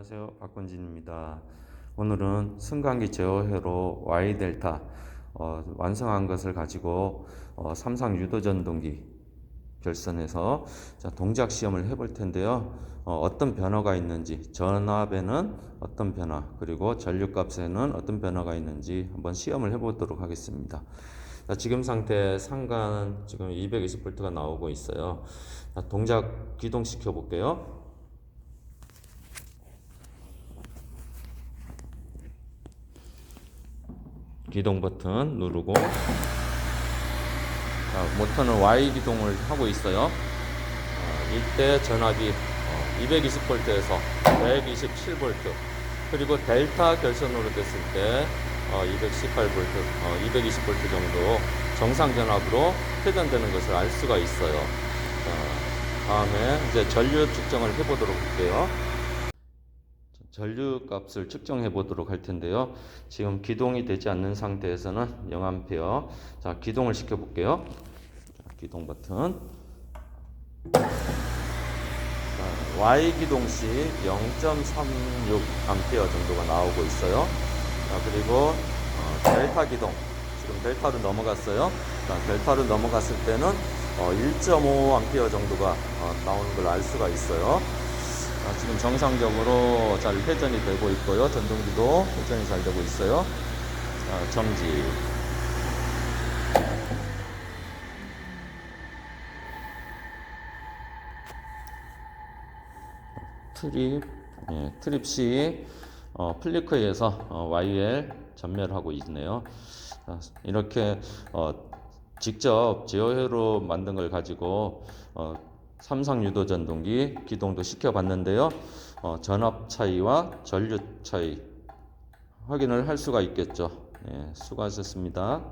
안녕하세요. 박건진입니다. 오늘은 승강기 제어회로 Y 델타 어, 완성한 것을 가지고 어, 삼상 유도 전동기 결선해서 자, 동작 시험을 해볼 텐데요. 어, 떤 변화가 있는지 전압에는 어떤 변화 그리고 전류값에는 어떤 변화가 있는지 한번 시험을 해보도록 하겠습니다. 자, 지금 상태 상가는 지금 220V가 나오고 있어요. 자, 동작 기동시켜 볼게요. 기동 버튼 누르고 자, 모터는 Y 기동을 하고 있어요. 어, 이때 전압이 220V에서 127V 그리고 델타 결선으로 됐을 때 218V, 220V 정도 정상 전압으로 회전되는 것을 알 수가 있어요. 자, 다음에 이제 전류 측정을 해보도록 할게요. 전류 값을 측정해 보도록 할 텐데요. 지금 기동이 되지 않는 상태에서는 0A. 자, 기동을 시켜 볼게요. 자, 기동 버튼. 자, Y 기동 시 0.36A 정도가 나오고 있어요. 자, 그리고 어, 델타 기동. 지금 델타로 넘어갔어요. 자, 델타로 넘어갔을 때는 어, 1.5A 정도가 어, 나오는 걸 알 수가 있어요. 아, 지금 정상적으로 잘 회전이 되고 있고요. 전동기도 회전이 잘 되고 있어요. 자, 정지. 트립, 예, 트립 C 어, 플리크에서 어, YL 전멸 하고 있네요. 자, 이렇게 어, 직접 제어회로 만든 걸 가지고 어, 삼상 유도 전동기 기동도 시켜봤는데요. 어, 전압 차이와 전류 차이 확인을 할 수가 있겠죠. 예, 수고하셨습니다.